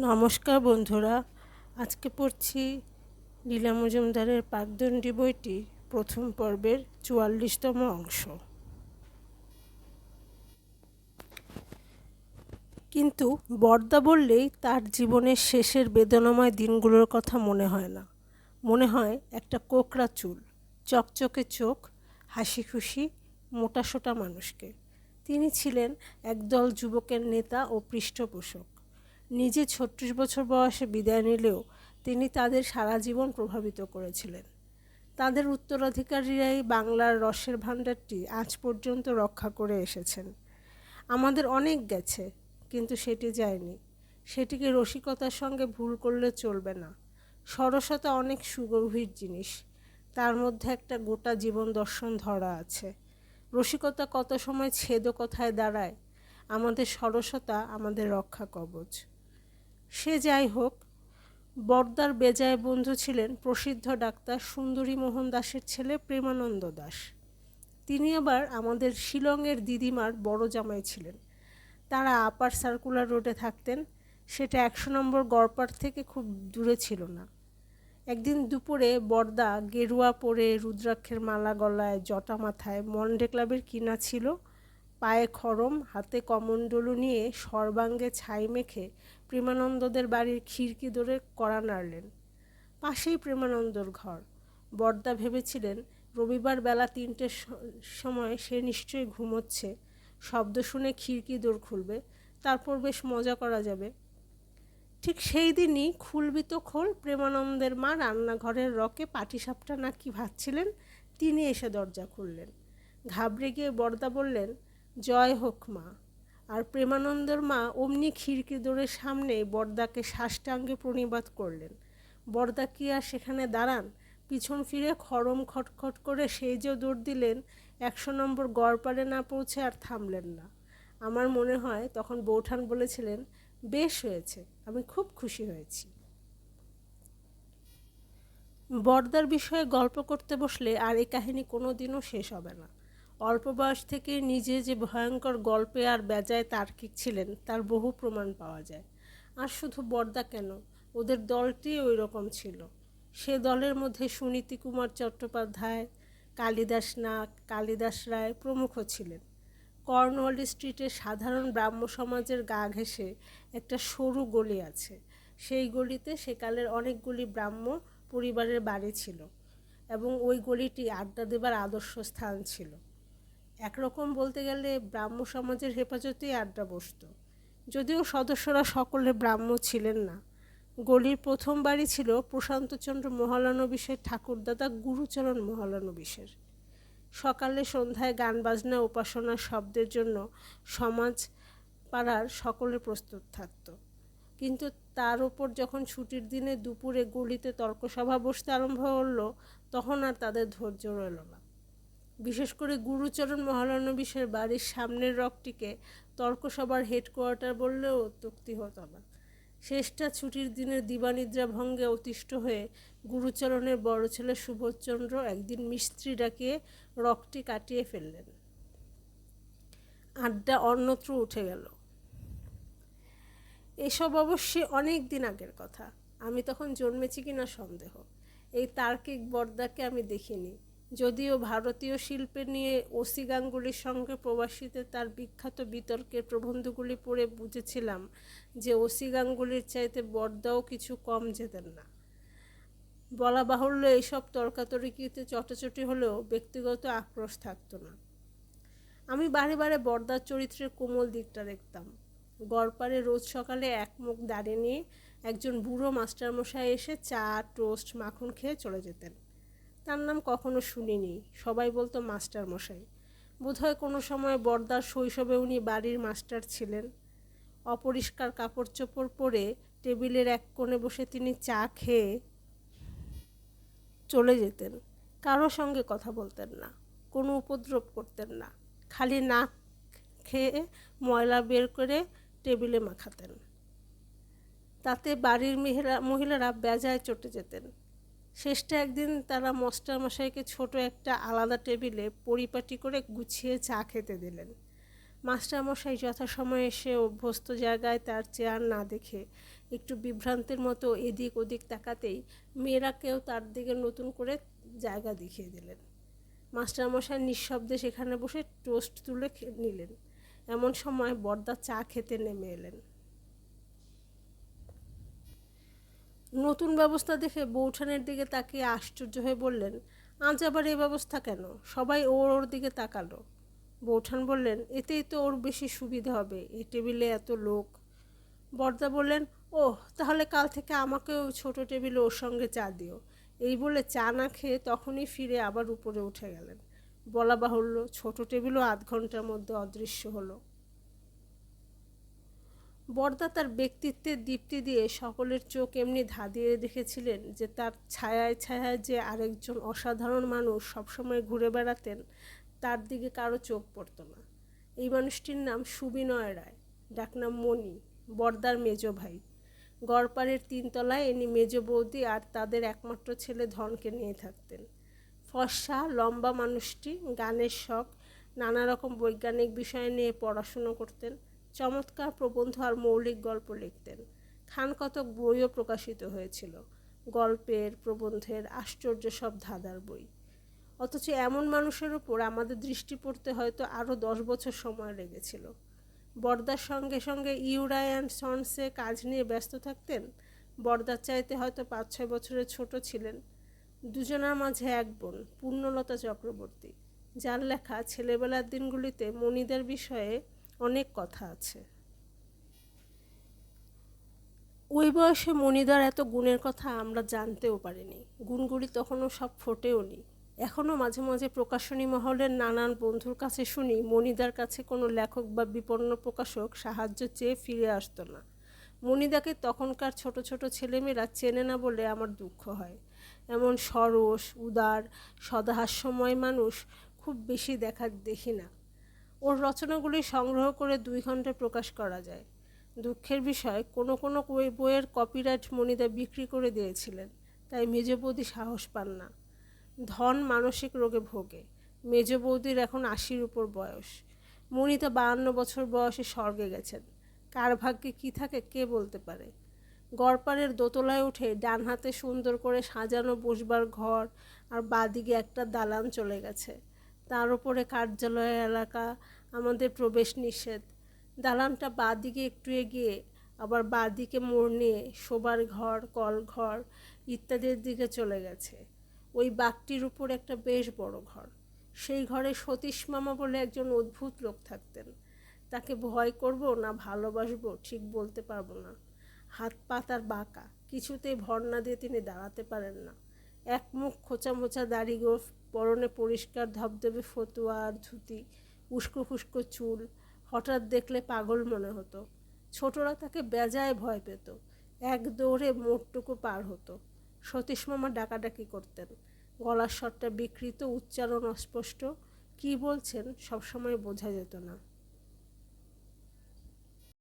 নমস্কার বন্ধুরা, আজকে পড়ছি লীলা মজুমদারের পাকদণ্ডী বইটি, প্রথম পর্বের চুয়াল্লিশতম অংশ। কিন্তু বর্দা বললেই তার জীবনের শেষের বেদনাময় দিনগুলোর কথা মনে হয় না। মনে হয় একটা কোকড়া চুল, চকচকে চোখ, হাসি খুশি মোটাসোটা মানুষকে। তিনি ছিলেন একদল যুবকের নেতা ও পৃষ্ঠপোষক। নিজে ছত্রিশ বছর বয়সে বিদায় নিলেও তিনি তাদের সারা জীবন প্রভাবিত করেছিলেন। তাদের উত্তরাধিকারীরাই বাংলার রসের ভাণ্ডারটি আজ পর্যন্ত রক্ষা করে এসেছেন। আমাদের অনেক গেছে, কিন্তু সেটি যায়নি। সেটিকে রসিকতার সঙ্গে ভুল করলে চলবে না। সরসতা অনেক সুগভীর জিনিস। তার মধ্যে একটা গোটা জীবন দর্শন ধরা আছে। রসিকতা কত সময় ছেদ কথায় দাঁড়ায়? আমাদের সরসতা আমাদের রক্ষা কবচ। সে যাই হোক, বর্দার বেজায় বন্ধু ছিলেন প্রসিদ্ধ ডাক্তার সুন্দরী মোহন দাসের ছেলে প্রেমানন্দ দাস। তিনি আবার আমাদের শিলংয়ের দিদিমার বড় জামাই ছিলেন। তারা আপার সার্কুলার রোডে থাকতেন। সেটা একশো নম্বর গড়পাট থেকে খুব দূরে ছিল না। একদিন দুপুরে বর্দা গেরুয়া পরে রুদ্রাক্ষের মালা গলায় জটা মাথায় মন্ডে ক্লাবের কিনা ছিল, পায়ে খরম, হাতে কমণ্ডলু নিয়ে সর্বাঙ্গে ছাই মেখে প্রেমানন্দদের বাড়ির খিড়কি ধরে কড়া নাড়লেন। পাশেই প্রেমানন্দর ঘর। বর্দা ভেবেছিলেন, রবিবার বেলা তিনটের সময় সে নিশ্চয়ই ঘুমোচ্ছে। শব্দ শুনে খিড়কি দৌড় খুলবে। তারপর বেশ মজা করা যাবে। ঠিক সেই দিনই খুলবি তো খোল প্রেমানন্দের মা রান্নাঘরের রকে পাটিসাপটা না কি ভাবছিলেন তিনি এসে দরজা খুললেন। ঘাবড়ে গিয়ে বর্দা বললেন, জয় হোক মা। আর প্রেমানন্দর মা অমনি খিড়কি দৌড়ের সামনে বর্দাকে সাষ্টাঙ্গে প্রণিবাদ করলেন। বরদা কি আর সেখানে দাঁড়ান? পিছন ফিরে খরম খটখট করে সেই যে দৌড় দিলেন, একশো নম্বর গড়পাড়ে না পৌঁছে আর থামলেন না। আমার মনে হয় তখন বৌঠান বলেছিলেন, বেশ হয়েছে, আমি খুব খুশি হয়েছি। বর্দার বিষয়ে গল্প করতে বসলে আর এই কাহিনী কোনো দিনও শেষ হবে না। অল্প বয়স থেকে নিজে যে ভয়ঙ্কর গল্পে আর বেজায় তার্কিক ছিলেন, তার বহু প্রমাণ পাওয়া যায়। আর শুধু বর্দা কেন? ওদের দলটি ওই রকম ছিল। সে দলের মধ্যে সুনীতি কুমার চট্টোপাধ্যায়, কালিদাস নাগ, কালিদাস রায় প্রমুখ ছিলেন। কর্নওয়াল স্ট্রিটে সাধারণ ব্রাহ্ম সমাজের গা ঘেঁষে একটা সরু গলি আছে। সেই গলিতে সেকালের অনেকগুলি ব্রাহ্ম পরিবারের বাড়ি ছিল এবং ওই গলিটি আড্ডা দেবার আদর্শ স্থান ছিল। একরকম বলতে গেলে ব্রাহ্ম সমাজের হেফাজতেই আড্ডা বসত। যদিও সদস্যরা সকলে ব্রাহ্ম ছিলেন না। গলির প্রথম বাড়ি ছিল প্রশান্তচন্দ্র মহালানবিশের, ঠাকুরদাদা গুরুচরণ মহালানবিশের। সকালে সন্ধ্যায় গান বাজনা উপাসনা শব্দের জন্য সমাজ পাড়ার সকলে প্রস্তুত থাকত। কিন্তু তার ওপর যখন ছুটির দিনে দুপুরে গলিতে তর্কসভা বসতে আরম্ভ করল, তখন আর তাদের ধৈর্য রইল না। বিশেষ করে গুরুচরণ মহালানবিশের বাড়ির সামনের রকটিকে তর্কসভার হেডকোয়ার্টার বললেও অত্যুক্তি হতো না। শেষটা ছুটির দিনের দিবানিদ্রা ভঙ্গে অতিষ্ঠ হয়ে গুরুচরণের বড় ছেলে সুবোধচন্দ্র একদিন মিস্ত্রি ডাকিয়ে রকটি কাটিয়ে ফেললেন। আড্ডা অন্যত্র উঠে গেল। এসব অবশ্যই অনেক দিন আগের কথা। আমি তখন জন্মেছি কিনা সন্দেহ। এই তার্কিক বর্দাকে আমি দেখিনি। যদিও ভারতীয় শিল্পে নিয়ে ওসি গাঙ্গুলির সঙ্গে প্রবাসীতে তার বিখ্যাত বিতর্কের প্রবন্ধগুলি পড়ে বুঝেছিলাম যে ওসি গাঙ্গুলির চাইতে বর্দাও কিছু কম যেতেন না। বলা বাহুল্য এইসব তর্কাতর্কিতে চটাচটি হলেও ব্যক্তিগত আক্রোশ থাকতো না। আমি বারে বারে বর্দার চরিত্রের কোমল দিকটা দেখতাম। গড়পারে রোজ সকালে এক মুখ দাঁড়িয়ে নিয়ে একজন বুড়ো মাস্টারমশাই এসে চা, টোস্ট, মাখন খেয়ে চলে যেতেন। তার নাম কখনো শুনিনি। সবাই বলতো মাস্টার মশাই বোধহয় কোনো সময় বর্দার শৈশবে উনি বাড়ির মাস্টার ছিলেন। অপরিষ্কার কাপড় চোপড় পরে টেবিলের এক কোণে বসে তিনি চা খেয়ে চলে যেতেন। কারও সঙ্গে কথা বলতেন না, কোনো উপদ্রব করতেন না। খালি নাক খেয়ে ময়লা বের করে টেবিলে মাখাতেন। তাতে বাড়ির মহিলারা বেজায় চটে যেতেন। শেষটা একদিন তারা মাস্টার মশাইকে ছোট একটা আলাদা টেবিলে পরিপাটি করে গুছিয়ে চা খেতে দিলেন। মাস্টারমশাই যথাসময়ে এসে অভ্যস্ত জায়গায় তার চেয়ার না দেখে একটু বিভ্রান্তের মতো এদিক ওদিক তাকাতেই মেয়েরাকেও তার দিকে নতুন করে জায়গা দেখিয়ে দিলেন। মাস্টারমশাই নিঃশব্দে সেখানে বসে টোস্ট তুলে নিলেন। এমন সময় বর্দা চা খেতে নেমে এলেন। নতুন ব্যবস্থা দেখে বৌঠানের দিকে তাকিয়ে আশ্চর্য হয়ে বললেন, আজ আবার এ ব্যবস্থা কেন? সবাই ওর ওর দিকে তাকালো। বৌঠান বললেন, এতেই তো ওর বেশি সুবিধা হবে এ টেবিলে এত লোক। বর্দা বললেন ও তাহলে কাল থেকে আমাকেও ছোট টেবিলে ওর সঙ্গে চা দিও। এই বলে চা না খেয়ে তখনই ফিরে আবার উপরে উঠে গেলেন। বলা বাহুল্য, ছোট টেবিলও আধ ঘণ্টার মধ্যে অদৃশ্য হলো। বর্দা তার ব্যক্তিত্বের দীপ্তি দিয়ে সকলের চোখ এমনি ধাঁধিয়ে রেখেছিলেন যে তার ছায়ায় ছায়ায় যে আরেকজন অসাধারণ মানুষ সবসময় ঘুরে বেড়াতেন, তার দিকে কারও চোখ পড়ত না। এই মানুষটির নাম সুবিনয় রায় ডাকনাম মণি, বর্দার মেজ ভাই। গড়পাড়ের তিনতলায় এনি মেজ বৌদি আর তাদের একমাত্র ছেলে ধনকে নিয়ে থাকতেন। ফর্সা, লম্বা মানুষটি, গানের শখ, নানা রকম বৈজ্ঞানিক বিষয় নিয়ে পড়াশুনো করতেন চমৎকার প্রবন্ধ আর মৌলিক গল্প লিখতেন। খান কতক বইও প্রকাশিত হয়েছিল। গল্পের, প্রবন্ধের আশ্চর্য সব ধাঁধার বই। অথচ এমন মানুষের উপর আমাদের দৃষ্টি পড়তে হয়তো আরও দশ বছর সময় লেগেছিল। বর্দার সঙ্গে সঙ্গে ইউরা অ্যান্ড সন্সে কাজ নিয়ে ব্যস্ত থাকতেন? বর্দার চাইতে হয়তো পাঁচ ছয় বছরের ছোট ছিলেন। দুজনার মাঝে এক বোন, পূর্ণলতা চক্রবর্তী। যার লেখা ছেলেবেলার দিনগুলিতে মণিদের বিষয়ে অনেক কথা আছে। ওই বয়সে মণিদার এত গুণের কথা আমরা জানতেও পারিনি। গুণগুলি তখনও সব ফোটেও নি। এখনও মাঝে মাঝে প্রকাশনী মহলের নানান বন্ধুর কাছে শুনি মণিদার কাছে কোনো লেখক বা বিপন্ন প্রকাশক সাহায্য চেয়ে ফিরে আসতো না। মণিদাকে তখনকার ছোট ছোট ছেলেমেয়েরা চেনে না বলে আমার দুঃখ হয়। এমন সরস, উদার, সদাহাস্যময় মানুষ খুব বেশি দেখা দেখি না। ওর রচনাগুলি সংগ্রহ করে দুই ঘন্টায় প্রকাশ করা যায়। দুঃখের বিষয়, কোনো কোনো বইয়ের কপিরাইট মনিদা বিক্রি করে দিয়েছিলেন, তাই মেজ বৌদি সাহস পান না। ধন মানসিক রোগে ভোগে মেজ বৌদির এখন আশির উপর বয়স। মনিতা বাহান্ন বছর বয়সে স্বর্গে গেছেন। কার ভাগ্যে কী থাকে কে বলতে পারে? গড়পাড়ের দোতলায় উঠে ডান হাতে সুন্দর করে সাজানো বসবার ঘর আর বাদিকে একটা দালান চলে গেছে। তার উপরে কার্যালয় এলাকা, আমাদের প্রবেশ নিষেধ। দালানটা বাদিকে একটু এগিয়ে, আবার বাদিকে মোড় নিয়ে শোবার ঘর কল ঘর ইত্যাদির দিকে চলে গেছে। ওই বাঘটির উপর একটা বেশ বড় ঘর। সেই ঘরে সতীশ মামা বলে একজন অদ্ভুত লোক থাকতেন। তাকে ভয় করব না ভালোবাসবো ঠিক বলতে পারব না। হাত পা তার বাঁকা, কিছুতেই ভর না দিয়ে তিনি দাঁড়াতে পারেন না। এক মুখ খোঁচা মোচা দাড়ি গোফ পরনে পরিষ্কার ধবধবে ফতুয়া আর ধুতি, উস্কো ফুস্কো চুল, হঠাৎ দেখলে পাগল মনে হতো। ছোটরা তাকে বেজায় ভয় পেত। এক দৌড়ে মোটটুকু পার হতো। সতীশ মামা ডাকাডাকি করতেন। গলার স্বরটা বিকৃত, উচ্চারণ অস্পষ্ট। কী বলছেন সবসময় বোঝা যেত না।